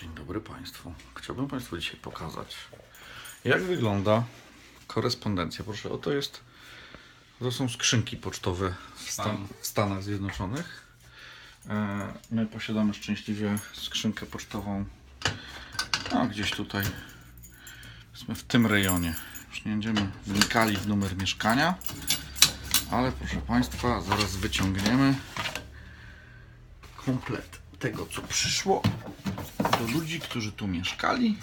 Dzień dobry Państwu. Chciałbym Państwu dzisiaj pokazać, jak wygląda korespondencja. Proszę, oto jest, to są skrzynki pocztowe w, Stan, w Stanach Zjednoczonych. E, My posiadamy szczęśliwie skrzynkę pocztową a gdzieś tutaj, powiedzmy w tym rejonie. Już nie będziemy wnikali w numer mieszkania, ale proszę Państwa, zaraz wyciągniemy komplet tego, co przyszło do ludzi, którzy tu mieszkali,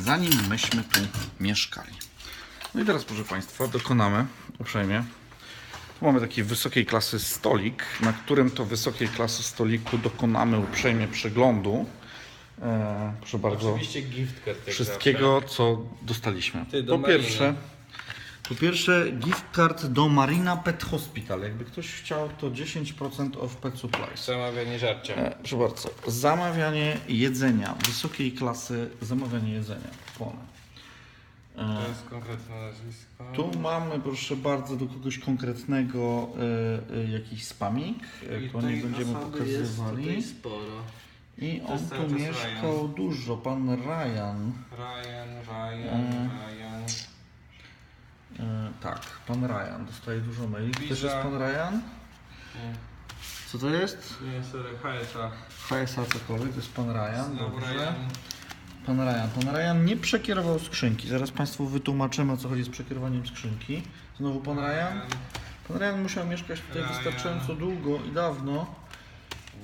zanim myśmy tu mieszkali. No i teraz, proszę Państwa, dokonamy uprzejmie. Tu mamy taki wysokiej klasy stolik, na którym to wysokiej klasy stoliku dokonamy uprzejmie przeglądu. E, proszę bardzo Oczywiście gift card. wszystkiego, co dostaliśmy. Ty, po pierwsze, po pierwsze, gift card do Marina Pet Hospital. Jakby ktoś chciał, to 10% off pet supplies. Zamawianie żarcia. E, proszę bardzo, zamawianie jedzenia wysokiej klasy, zamawianie jedzenia. To E, jest konkretne nazwisko. tu mamy, proszę bardzo, do kogoś konkretnego e, e, jakiś spamik, e, to nie będziemy osoby jest pokazywali. tutaj sporo. I on jest cały tu czas mieszkał dużo, pan Ryan. Ryan, Ryan, E. Ryan. Tak, pan Ryan dostaje dużo maili. To też jest pan Ryan? Nie, Co to jest? nie sorry, HSA. HSA cokolwiek, to jest pan Ryan. Znowu Dobrze. Ryan. Pan Ryan. Pan Ryan nie przekierował skrzynki. Zaraz Państwu wytłumaczymy o co chodzi z przekierowaniem skrzynki. Znowu pan Ryan. Pan Ryan musiał mieszkać tutaj Ryan. wystarczająco długo i dawno,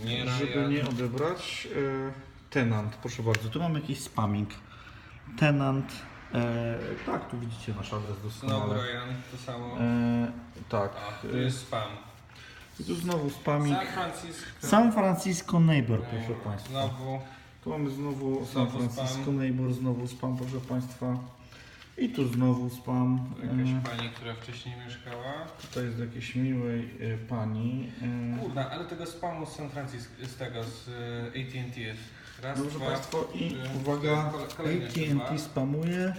Nie żeby Ryan. nie odebrać. E, Tenant, proszę bardzo. Tu mamy jakiś spamming. Tenant. E, tak, tu widzicie nasz adres Znowu doskonale. Ryan, to samo. E, tak. A, tu jest spam. I tu znowu spamming. San Francisco. San Francisco Neighbor, proszę Państwa. Znowu. Tu mamy znowu San Znowu Francisco spam. Neighbor, znowu spam, proszę Państwa. I tu znowu spam. Jakaś E, pani, która wcześniej mieszkała. Tutaj jest jakiejś miłej e, pani. E, Kurde, ale tego spamu z San Francisco, z tego, z y, AT&T jest. Raz, Dobrze dwa, Państwo i trzy, uwaga, kole- kolejne AT&T dwa. spamuje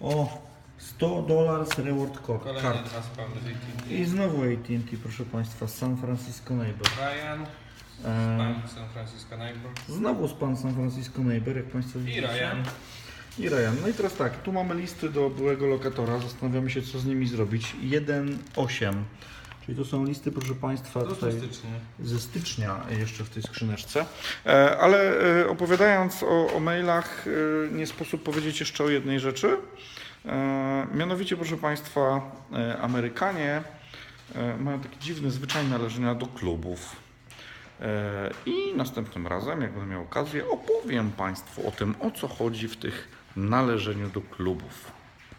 o 100 dollars reward co- Kolejne card. dwa spamy z AT&T. I znowu AT&T, proszę Państwa, San Francisco Neighbor. Ryan, E, spam San Francisco Neighbor. Znowu spam San Francisco Neighbor, jak Państwo I widzicie. Ryan. I Ryan. No i teraz tak, tu mamy listy do byłego lokatora, zastanawiamy się co z nimi zrobić. 1.8, czyli to są listy, proszę Państwa, tutaj stycznia. ze stycznia jeszcze w tej skrzyneczce. E, Ale e, opowiadając o, o mailach, e, nie sposób powiedzieć jeszcze o jednej rzeczy. Mianowicie, proszę Państwa, Amerykanie mają taki dziwny zwyczaj należenia do klubów. I następnym razem, jak będę miał okazję, opowiem Państwu o tym, o co chodzi w tych należeniu do klubów.